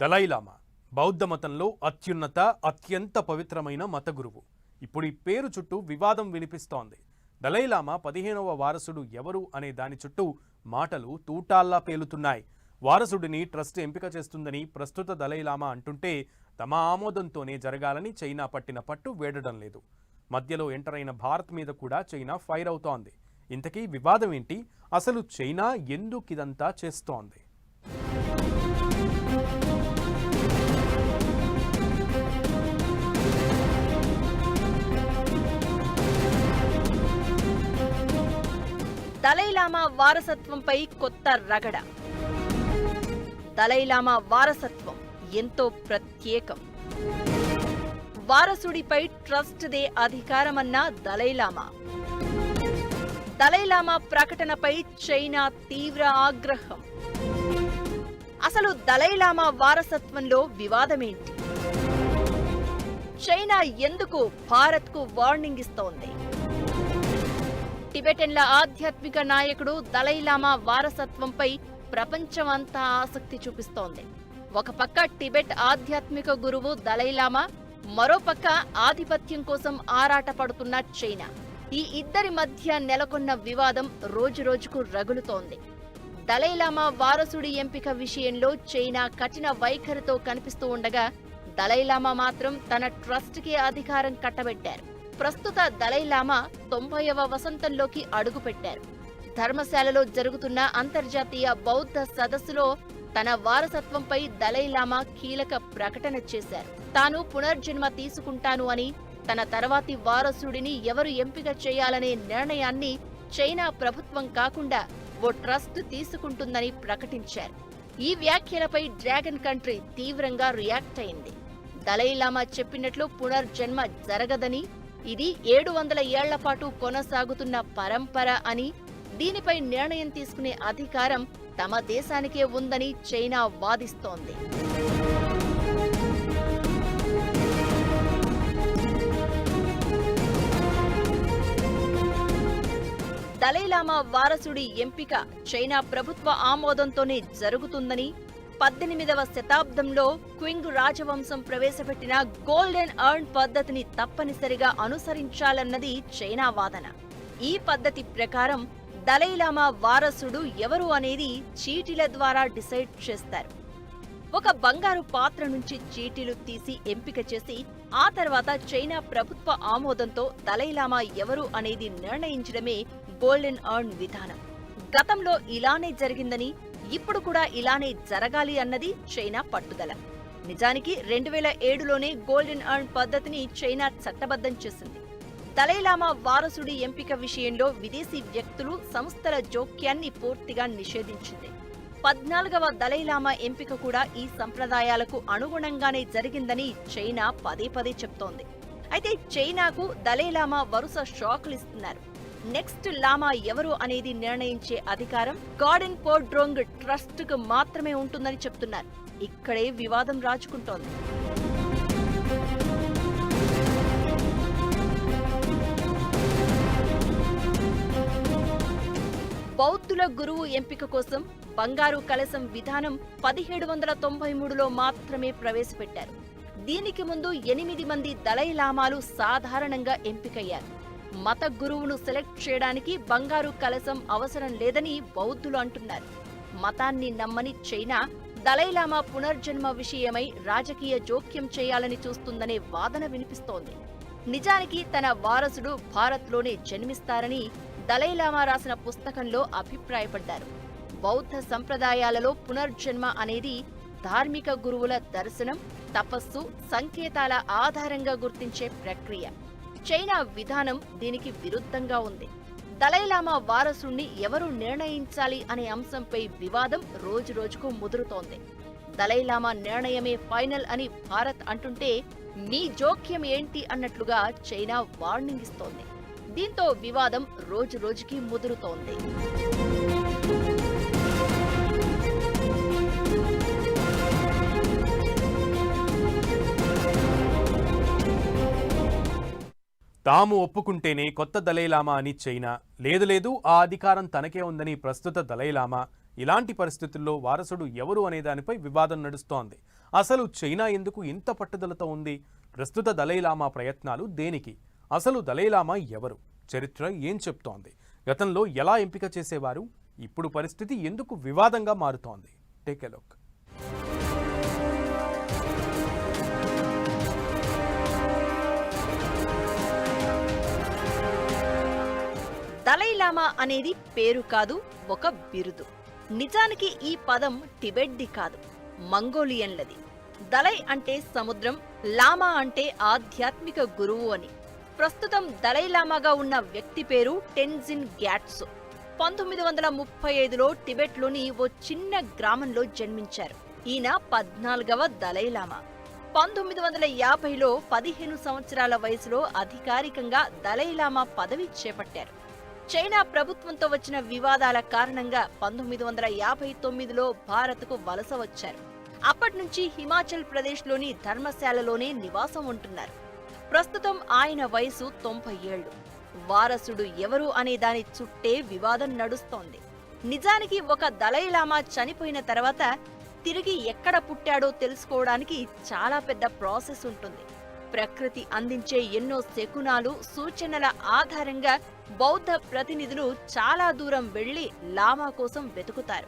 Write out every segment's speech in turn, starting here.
Dalai Lama బౌద్ధ మతంలో అత్యున్నత అత్యంత పవిత్రమైన మత గురువు. ఇప్పుడు ఈ పేరు చుట్టూ వివాదం వినిపిస్తోంది. దలైలామా పదిహేనవ వారసుడు ఎవరు అనే దాని చుట్టూ మాటలు తూటాల్లా పేలుతున్నాయి. వారసుడిని ట్రస్ట్ ఎంపిక చేస్తుందని ప్రస్తుత దలైలామా అంటుంటే తమ ఆమోదంతోనే జరగాలని చైనా పట్టిన పట్టు వేడడం లేదు. మధ్యలో ఎంటర్ అయిన భారత్ మీద కూడా చైనా ఫైర్ అవుతోంది. ఇంతకీ వివాదం ఏంటి? అసలు చైనా ఎందుకిదంతా చేస్తోంది? దలైలామా వారసత్వంపై కొత్త రగడ. దలైలామా వారసత్వం ఎంతో ప్రత్యేకం. వారసుడిపై ట్రస్ట్దే అధికారమన్న దలైలామా. దలైలామా ప్రకటనపై చైనా తీవ్ర ఆగ్రహం. అసలు దలైలామా వారసత్వంలో వివాదమేంటి? చైనా ఎందుకు భారత్కు వార్నింగ్ ఇస్తోంది? టిబెటన్ల ఆధ్యాత్మిక నాయకుడు దలైలామా వారసత్వంపై ప్రపంచమంతా ఆసక్తి చూపిస్తోంది. ఒక పక్క టిబెట్ ఆధ్యాత్మిక గురువు దలైలామా మరోపక్క ఆధిపత్యం కోసం ఆరాటపడుతున్న చైనా. ఈ ఇద్దరి మధ్య నెలకొన్న వివాదం రోజురోజుకు రగులుతోంది. దలైలామా వారసుడి ఎంపిక విషయంలో చైనా కఠిన వైఖరితో కనిపిస్తూ ఉండగా దలైలామా మాత్రం తన ట్రస్ట్కి అధికారం కట్టబెట్టారు. ప్రస్తుత దలైలామా తొంభైవ వసంతంలోకి అడుగుపెట్టారు. ధర్మశాలలో జరుగుతున్న అంతర్జాతీయ బౌద్ధ సదస్సులో తన వారసత్వంపై దలైలామా కీలక ప్రకటన చేశారు. తాను పునర్జన్మ తీసుకుంటాను అని తన తర్వాతి వారసుడిని ఎవరు ఎంపిక చేయాలనే నిర్ణయాన్ని చైనా ప్రభుత్వం కాకుండా ఓ ట్రస్ట్ తీసుకుంటుందని ప్రకటించారు. ఈ వ్యాఖ్యలపై డ్రాగన్ కంట్రీ తీవ్రంగా రియాక్ట్ అయింది. దలైలామా చెప్పినట్లు పునర్జన్మ జరగదని ఇది ఏడు వందల ఏళ్ళ పాటు కొనసాగుతున్న పరంపర అని దీనిపై నిర్ణయం తీసుకునే అధికారం తమ దేశానికే ఉందని చైనా వాదిస్తోంది. దలైలామా వారసుడి ఎంపిక చైనా ప్రభుత్వ ఆమోదంతోనే జరుగుతుందని పద్దెనిమిదవ శతాబ్దంలో క్వింగ్ రాజవంశం ప్రవేశపెట్టిన గోల్డెన్ అర్న్ పద్ధతిని తప్పనిసరిగా అనుసరించాలన్నది చైనా వాదన. ఈ పద్ధతి ప్రకారం దలైలామా వారసుడు ఎవరు అనేది చీటీల ద్వారా డిసైడ్ చేస్తారు. ఒక బంగారు పాత్ర నుంచి చీటీలు తీసి ఎంపిక చేసి ఆ తర్వాత చైనా ప్రభుత్వ ఆమోదంతో దలైలామా ఎవరు అనేది నిర్ణయించడమే గోల్డెన్ అర్న్ విధానం. గతంలో ఇలానే జరిగిందని ఇప్పుడు కూడా ఇలానే జరగాలి అన్నది చైనా పట్టుదల. నిజానికి రెండు వేల ఏడులోనే గోల్డెన్ అర్న్ పద్ధతిని చైనా చట్టబద్ధం చేసింది. దలైలామా వారసుడి ఎంపిక విషయంలో విదేశీ వ్యక్తులు సంస్థల జోక్యాన్ని పూర్తిగా నిషేధించింది. పద్నాలుగవ దలైలామా ఎంపిక కూడా ఈ సంప్రదాయాలకు అనుగుణంగానే జరిగిందని చైనా పదే పదే చెప్తోంది. అయితే చైనాకు దలైలామా వరుస షాక్లు ఇస్తున్నారు. నెక్స్ట్ లామా ఎవరు అనేది నిర్ణయించే అధికారం గార్డెన్ పోడ్రోంగ్ ట్రస్ట్కు మాత్రమే ఉంటుందని చెప్తున్నారు. ఇక్కడే వివాదం రాజుకుంటోంది. బౌద్ధుల గురువు ఎంపిక కోసం బంగారు కలశం విధానం పదిహేడు వందల తొంభై మూడులో మాత్రమే ప్రవేశపెట్టారు. దీనికి ముందు ఎనిమిది మంది దళైలామాలు సాధారణంగా ఎంపికయ్యారు. మత గురువును సెలెక్ట్ చేయడానికి బంగారు కలశం అవసరం లేదని బౌద్ధులు అంటున్నారు. మతాన్ని నమ్మని చైనా దలైలామా పునర్జన్మ విషయమై రాజకీయ జోక్యం చేయాలని చూస్తుందనే వాదన వినిపిస్తోంది. నిజానికి తన వారసుడు భారత్లోనే జన్మిస్తారని దలైలామా రాసిన పుస్తకంలో అభిప్రాయపడ్డారు. బౌద్ధ సంప్రదాయాలలో పునర్జన్మ అనేది ధార్మిక గురువుల దర్శనం తపస్సు సంకేతాల ఆధారంగా గుర్తించే ప్రక్రియ. చైనా విధానం దీనికి విరుద్ధంగా ఉంది. దలైలామా వారసుణ్ణి ఎవరు నిర్ణయించాలి అనే అంశంపై వివాదం రోజురోజుకు ముదురుతోంది. దలైలామా నిర్ణయమే ఫైనల్ అని భారత్ అంటుంటే మీ జోక్యం ఏంటి అన్నట్లుగా చైనా వార్నింగ్ ఇస్తోంది దీంతో వివాదం రోజురోజుకి ముదురుతోంది. తాము ఒప్పుకుంటేనే కొత్త దలైలామా అని చైనా. లేదు లేదు ఆ అధికారం తనకే ఉందని ప్రస్తుత దలైలామా. ఇలాంటి పరిస్థితుల్లో వారసుడు ఎవరు అనే దానిపై వివాదం నడుస్తోంది. అసలు చైనా ఎందుకు ఇంత పట్టుదలతో ఉంది? ప్రస్తుత దలైలామా ప్రయత్నాలు దేనికి? అసలు దలైలామా ఎవరు? చరిత్ర ఏం చెప్తోంది? గతంలో ఎలా ఎంపిక చేసేవారు? ఇప్పుడు పరిస్థితి ఎందుకు వివాదంగా మారుతోంది? Take a look. దలైలామా అనేది పేరు కాదు ఒక బిరుదు. నిజానికి ఈ పదం టిబెట్ది కాదు మంగోలియన్లది. దలై అంటే సముద్రం లామా అంటే ఆధ్యాత్మిక గురువు అని. ప్రస్తుతం దలైలామాగా ఉన్న వ్యక్తి పేరు టెన్జిన్ గ్యాట్స్. పంతొమ్మిది వందల ముప్పై ఐదులో టిబెట్లోని ఓ చిన్న గ్రామంలో జన్మించారు. ఈయన పద్నాలుగవ దలైలామా. పంతొమ్మిది వందల యాభైలో పదిహేను సంవత్సరాల వయసులో అధికారికంగా దలైలామా పదవి చేపట్టారు. చైనా ప్రభుత్వంతో వచ్చిన వివాదాల కారణంగా పంతొమ్మిది వందల యాభై తొమ్మిదిలో భారత్కు వలస వచ్చారు. అప్పటి నుంచి హిమాచల్ ప్రదేశ్లోని ధర్మశాలలోనే నివాసం ఉంటున్నారు. ప్రస్తుతం ఆయన వయసు తొంభై ఏళ్ళు వారసుడు ఎవరు అనే దాని చుట్టే వివాదం నడుస్తోంది. నిజానికి ఒక దలైలామా చనిపోయిన తర్వాత తిరిగి ఎక్కడ పుట్టాడో తెలుసుకోవడానికి చాలా పెద్ద ప్రాసెస్ ఉంటుంది. ప్రకృతి అందించే ఎన్నో శకునాలు సూచనల ఆధారంగా బౌద్ధ ప్రతినిధులు చాలా దూరం వెళ్ళి లామా కోసం వెతుకుతారు.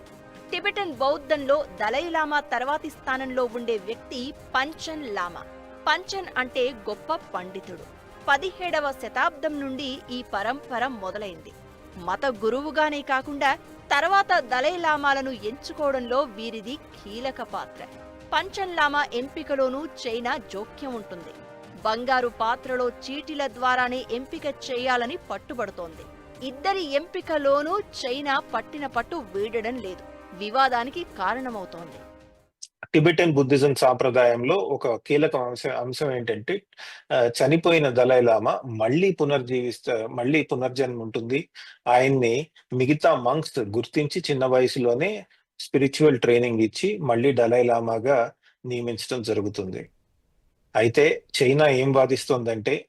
టిబెటన్ బౌద్ధంలో దలైలామా తర్వాతి స్థానంలో ఉండే వ్యక్తి పంచన్ లామా. పంచన్ అంటే గొప్ప పండితుడు. పదిహేడవ శతాబ్దం నుండి ఈ పరంపర మొదలైంది. మత గురువుగానే కాకుండా తర్వాత దలైలామాలను ఎంచుకోవడంలో వీరిది కీలక పాత్ర. పంచన్ లామా ఎంపికలోనూ చైనా జోక్యం ఉంటుంది. బంగారు పాత్రలో చీటీల ద్వారానే ఎంపిక చేయాలని పట్టుబడుతోంది. ఇద్దరి ఎంపికలోనూ చైనా పట్టిన పట్టు వీడడం లేదు. వివాదానికి కారణమవుతోంది. టిబెటన్ బుద్ధిజం సాంప్రదాయంలో ఒక కీలక అంశం అంశం ఏంటంటే చనిపోయిన చనిపోయిన దలైలామా మళ్ళీ పునర్జీవిస్తా మళ్ళీ పునర్జన్మ ఉంటుంది. ఆయన్ని మిగతా మంక్స్ గుర్తించి చిన్న వయసులోనే స్పిరిచువల్ ట్రైనింగ్ ఇచ్చి మళ్ళీ డలైలామాగా నియమించడం జరుగుతుంది. అయితే చైనా ఏం వాదిస్తోందంటే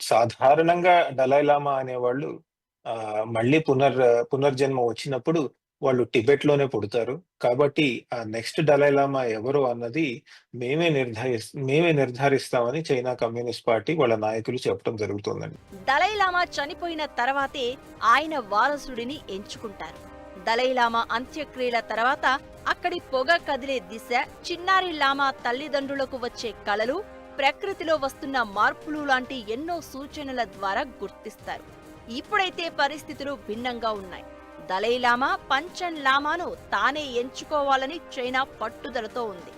సాధారణంగా డలైలామా అనేవాళ్ళు ఆ మళ్ళీ పునర్ పునర్జన్మ వచ్చినప్పుడు వాళ్ళు టిబెట్లోనే పుడతారు. కాబట్టి ఆ నెక్స్ట్ డలైలామా ఎవరు అన్నది మేమే నిర్ధారిస్ మేమే నిర్ధారిస్తామని చైనా కమ్యూనిస్ట్ పార్టీ వాళ్ళ నాయకులు చెప్పడం జరుగుతుందండి. దలైలామా చనిపోయిన తర్వాతే ఆయన వారసుడిని ఎంచుకుంటారు. దలైలామా అంత్యక్రియల తర్వాత అక్కడి పొగ కదిలే దిశ చిన్నారి లామా తల్లిదండ్రులకు వచ్చే కలలు ప్రకృతిలో వస్తున్న మార్పులు లాంటి ఎన్నో సూచనల ద్వారా గుర్తిస్తారు. ఇప్పుడైతే పరిస్థితులు భిన్నంగా ఉన్నాయి. దలైలామా పంచన్ లామాను తానే ఎంచుకోవాలని చైనా పట్టుదలతో ఉంది.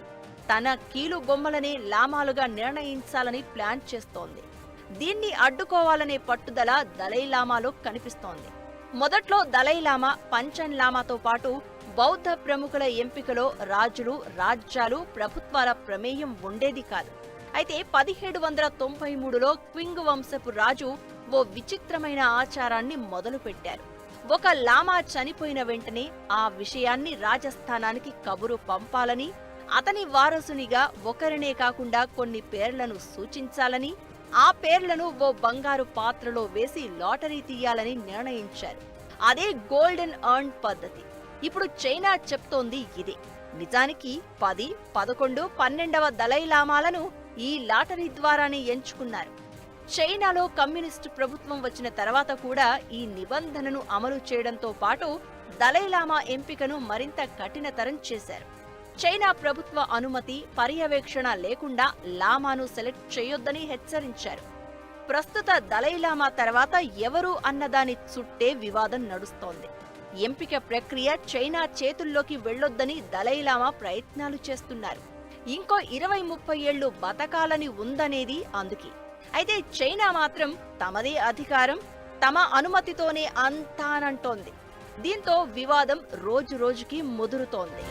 తన కీలు బొమ్మలనే లామాలుగా నిర్ణయించాలని ప్లాన్ చేస్తోంది. దీన్ని అడ్డుకోవాలనే పట్టుదల దలైలామాలో కనిపిస్తోంది. మొదట్లో దలైలామా పంచన్ లామాతో పాటు బౌద్ధ ప్రముఖుల ఎంపికలో రాజులు రాజ్యాలు ప్రభుత్వాల ప్రమేయం ఉండేది కాదు. అయితే పదిహేడు వందల తొంభై మూడులో క్వింగ్ వంశపు రాజు ఓ విచిత్రమైన ఆచారాన్ని మొదలుపెట్టారు. ఒక లామా చనిపోయిన వెంటనే ఆ విషయాన్ని రాజస్థానానికి కబురు పంపాలని అతని వారసునిగా ఒకరినే కాకుండా కొన్ని పేర్లను సూచించాలని ఆ పేర్లను ఓ బంగారు పాత్రలో వేసి లాటరీ తీయాలని నిర్ణయించారు. అదే గోల్డెన్ అర్న్ పద్ధతి. ఇప్పుడు చైనా చెప్తోంది ఇదే. నిజానికి పది పదకొండు పన్నెండవ దలైలామాలను ఈ లాటరీ ద్వారానే ఎంచుకున్నారు. చైనాలో కమ్యూనిస్టు ప్రభుత్వం వచ్చిన తర్వాత కూడా ఈ నిబంధనను అమలు చేయడంతో పాటు దలైలామా ఎంపికను మరింత కఠినతరం చేశారు. చైనా ప్రభుత్వ అనుమతి పర్యవేక్షణ లేకుండా లామాను సెలెక్ట్ చేయొద్దని హెచ్చరించారు. ప్రస్తుత దలైలామా తర్వాత ఎవరు అన్నదాని చుట్టే వివాదం నడుస్తోంది. ఎంపిక ప్రక్రియ చైనా చేతుల్లోకి వెళ్ళొద్దని దలైలామా ప్రయత్నాలు చేస్తున్నారు. ఇంకో ఇరవై ముప్పై ఏళ్ళు బతకాలని ఉందనేది అందుకే. అయితే చైనా మాత్రం తమదే అధికారం తమ అనుమతితోనే అంతానంటోంది. దీంతో వివాదం రోజు రోజుకి ముదురుతోంది.